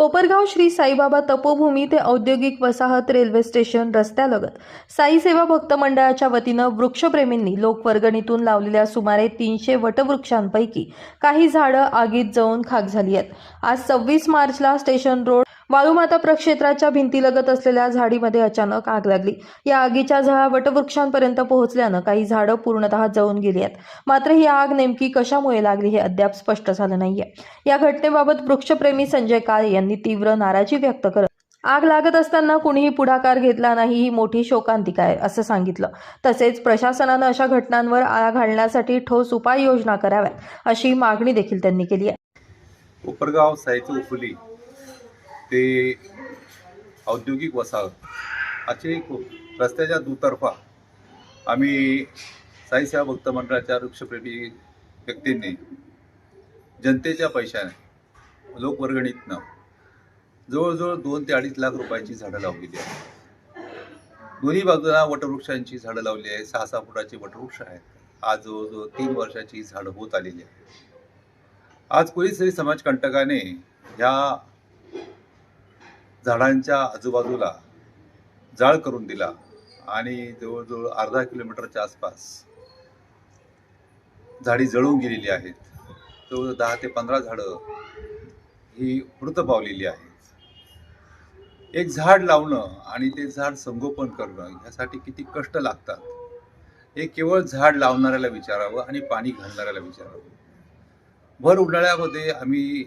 कोपरगाव श्री साईबाबा तपोभूमी ते औद्योगिक वसाहत रेल्वे स्टेशन रस्त्यालगत साई सेवा भक्त मंडळाच्या वतीनं वृक्षप्रेमींनी लोकवर्गणीतून लावलेल्या सुमारे तीनशे वटवृक्षांपैकी काही झाडं आगीत जळून खाक झाली आहेत. आज सव्वीस मार्चला स्टेशन रोड वाळूमाता प्रक्षेत्राच्या भिंतीलगत असलेल्या झाडीमध्ये अचानक आग लागली. या आगीच्या झळा वटवृक्षांपर्यंत पोहोचल्यानं काही झाडं पूर्णतः जळून गेली आहेत. मात्र ही आग नेमकी कशामुळे लागली हे अद्याप स्पष्ट झालं नाहीये. या घटनेबाबत वृक्षप्रेमी संजय काळे यांनी तीव्र नाराजी व्यक्त करत आग लागत असताना कुणीही पुढाकार घेतला नाही ही मोठी शोकांतिका आहे असं सांगितलं. तसेच प्रशासनानं अशा घटनांवर आळा घालण्यासाठी ठोस उपाययोजना कराव्यात अशी मागणी देखील त्यांनी केली आहे. कोपरगाव साहित्य उफुली ते औद्योगिक वसाहत असे एक रस्त्याच्या दुतर्फा आम्ही साईसेवा भक्त मंडळाच्या वृक्षप्रेमी व्यक्तींनी जनतेच्या पैशाने लोकवर्गणीतनं जवळजवळ दोन ते अडीच लाख रुपयाची झाडं लावलेली आहेत. दोन्ही बाजूला वटवृक्षांची झाडं लावली आहे सहा सहा फुटाची वटवृक्ष आहेत. आज जवळजवळ तीन वर्षाची झाडं होत आलेली आहेत. आज कुणीतरी समाजकंटकाने ह्या झाडांच्या आजूबाजूला जाळ करून दिला आणि जवळजवळ अर्धा किलोमीटरच्या आसपास झाडी जळून गेलेली आहेत. जवळजवळ दहा ते पंधरा झाडं ही मृत पावलेली आहेत. एक झाड लावणं आणि ते झाड संगोपन करणं ह्यासाठी किती कष्ट लागतात. हे केवळ झाड लावणाऱ्याला विचारावं आणि पाणी घालणाऱ्याला विचारावं. भर उन्हाळ्यामध्ये आम्ही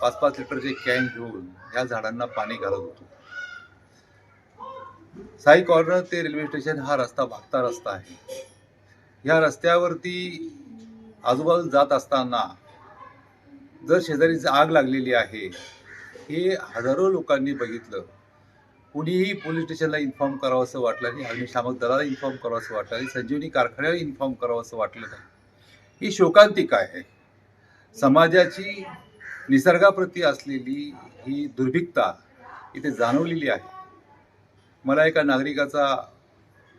पाच पाच लिटरचे कॅन घेऊन ह्या झाडांना पाणी घालत होतो. साई कॉर्नर ते रेल्वे स्टेशन हा रस्ता भागता रस्ता आहे. ह्या रस्त्यावरती आजूबाजू जात असताना जर शेजारी आग लागलेली आहे हे हजारो लोकांनी बघितलं. कुणीही पोलीस स्टेशनला इन्फॉर्म करावं असं वाटलं नाही. अग्निशामक दलाला इन्फॉर्म करावं असं वाटलं नाही. संजीवनी कारखान्याला इन्फॉर्म करावं असं वाटलं नाही. ही शोकांतिका आहे. समाजाची निसर्गाप्रती असलेली ही दुर्भिकता इथे जाणवलेली आहे. मला एका नागरिकाचा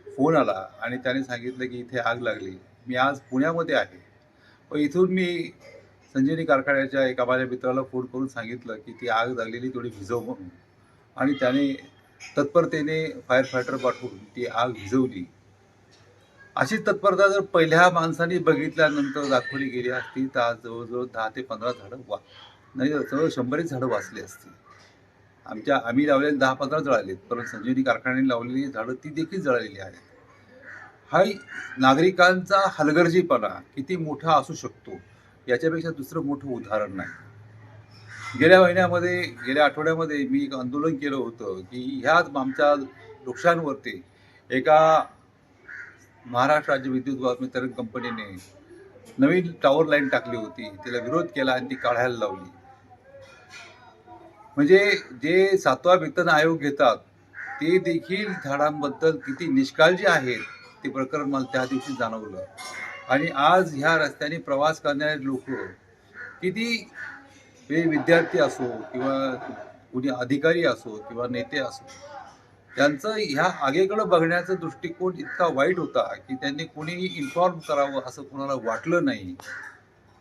फोन आला आणि त्याने सांगितलं की इथे आग लागली. मी आज पुण्यामध्ये आहे. व इथून मी संजीवनी कारखान्याच्या एका माझ्या मित्राला फोन करून सांगितलं की ती आग लागलेली थोडी भिजव म्हणून. आणि त्याने तत्परतेने फायर फायटर पाठवून ती आग भिजवली. अशी तत्परता जर पहिल्या माणसाने बघितल्यानंतर दाखवली गेली असती तर आज जवळजवळ दहा ते पंधरा झाडं वा नाही जवळ शंभरच झाडं वाचली असती. आमच्या आम्ही लावलेले दहा पंधरा जळालेत परंतु संजीवनी कारखान्याने लावलेली झाडं ती देखील जळालेली आहेत. हा नागरिकांचा हलगर्जीपणा किती मोठा असू शकतो याच्यापेक्षा दुसरं मोठं उदाहरण नाही. गेल्या महिन्यामध्ये गेल्या आठवड्यामध्ये मी एक आंदोलन केलं होतं की ह्याच आमच्या वृक्षांवरती एका महाराष्ट्र राज्य विद्युत वितरण कंपनीने नवीन टॉवर लाईन टाकली होती. तिला विरोध केला आणि ती काढायला लावली. म्हणजे जे सातवा वेतन आयोग घेतात ते देखील झाडांबद्दल किती निष्काळजी आहेत ते प्रकरण मला त्या दिवशी जाणवलं. आणि आज ह्या रस्त्याने प्रवास करणारे लोक किती ते विद्यार्थी असो किंवा कुणी अधिकारी असो किंवा नेते असो त्यांचं ह्या आगेकडं बघण्याचा दृष्टिकोन इतका वाईट होता की त्यांनी कोणीही इन्फॉर्म करावं असं कोणाला वाटलं नाही.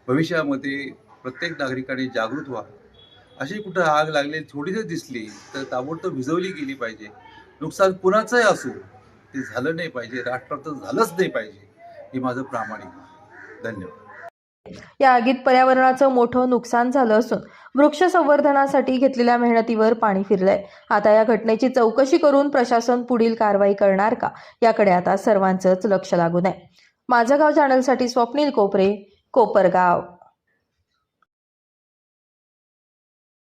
भविष्यामध्ये प्रत्येक नागरिकाने जागृत व्हावं. अशी कुठं आग लागलेली थोडी जर दिसली तर ताबडतोब भिजवली गेली पाहिजे. नुकसान कुणाचंही असो ते झालं नाही पाहिजे राष्ट्राचं झालंच नाही पाहिजे हे माझं प्रामाणिक धन्यवाद. या आगीत पर्यावरणाचं मोठं नुकसान झालं असून वृक्ष संवर्धनासाठी घेतलेल्या मेहनतीवर पाणी फिरलंय. आता या घटनेची चौकशी करून प्रशासन पुढील कारवाई करणार का याकडे आता सर्वांचंच लक्ष लागून आहे. माझं गाव चॅनलसाठी स्वप्नील कोपरे कोपरगाव.